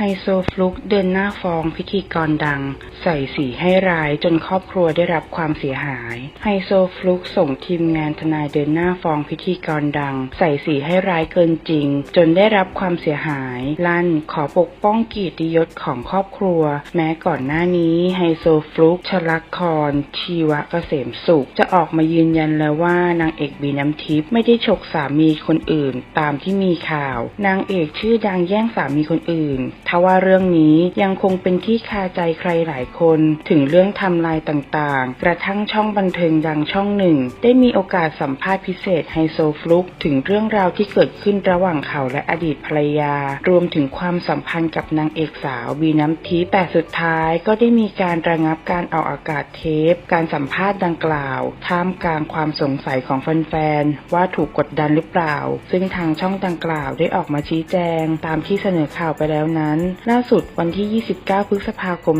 ไฮโซฟลุกเดินหน้าฟ้องพิธีกรดัง ใส่สีให้ร้ายจนครอบครัวได้รับความเสียหาย ไฮโซฟลุกส่งทีมงานทนายเดินหน้าฟ้องพิธีกรดัง ใส่สีให้ร้ายเกินจริง จนได้รับความเสียหาย ลั่นขอปกป้องเกียรติยศของครอบครัว แม้ก่อนหน้านี้ไฮโซฟลุกชลักคร ชีวะเกษมสุข จะออกมายืนยันแล้วว่านางเอกบีน้ำทิพย์ไม่ได้ฉกสามีคนอื่น ตามที่มีข่าว นางเอกชื่อดังแย่งสามีคนอื่นทว่าเรื่องนี้ยังคงเป็นที่คาใจใครหลายคน ถึงเรื่องทำลายต่างๆ กระทั่งช่องบันเทิงดังช่องหนึ่ง ได้มีโอกาสสัมภาษณ์พิเศษไฮโซฟลุกถึงเรื่องราวที่เกิดขึ้นระหว่างเขาและอดีตภรรยา รวมถึงความสัมพันธ์กับนางเอกสาวบีน้ำทิแต่สุดท้ายก็ได้มีการระงับการออกอากาศเทป การสัมภาษณ์ดังกล่าว ท่ามกลางความสงสัยของแฟนๆว่าถูกกดดันหรือเปล่า ซึ่งทางช่องดังกล่าวได้ออกมาชี้แจง ตามที่เสนอข่าวไปแล้วนั้นล่าสุดวันที่ 29 พฤษภาคม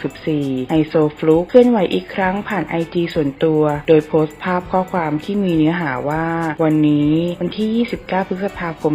2564 ไฮโซฟลุกเคลื่อนไหวอีกครั้งผ่านไอจีส่วนตัว โดยโพสต์ภาพข้อความที่มีเนื้อหาว่า วันนี้วันที่ 29 พฤษภาคม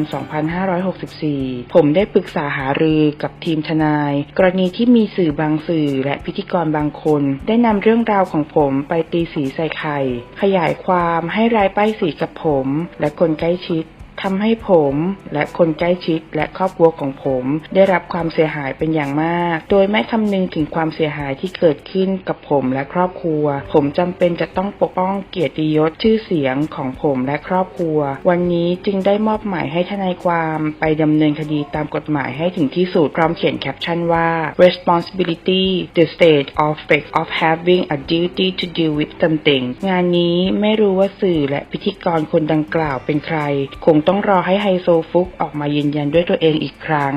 2564 ผมได้ปรึกษาหารือกับทีมทนาย กรณีที่มีสื่อบางสื่อและพิธีกรบางคน ได้นำเรื่องราวของผมไปตีสีใส่ไข่ ขยายความให้รายป้ายสีกับผม และคนใกล้ชิด ทำให้ผมและคนใกล้ชิดและครอบครัวของผมได้รับความเสียหายเป็นอย่างมาก โดยไม่คำนึงถึงความเสียหายที่เกิดขึ้นกับผมและครอบครัว ผมจำเป็นจะต้องปกป้องเกียรติยศชื่อเสียงของผมและครอบครัว วันนี้จึงได้มอบหมายให้ทนายความไปดำเนินคดีตามกฎหมายให้ถึงที่สุดพร้อมเขียนแคปชั่นว่า responsibility the state of fact of having a duty to deal with something งานนี้ไม่รู้ว่าสื่อและพิธีกรคนดังกล่าวเป็นใคร คงต้องรอให้ไฮโซฟุกออกมายืนยันด้วยตัวเองอีกครั้ง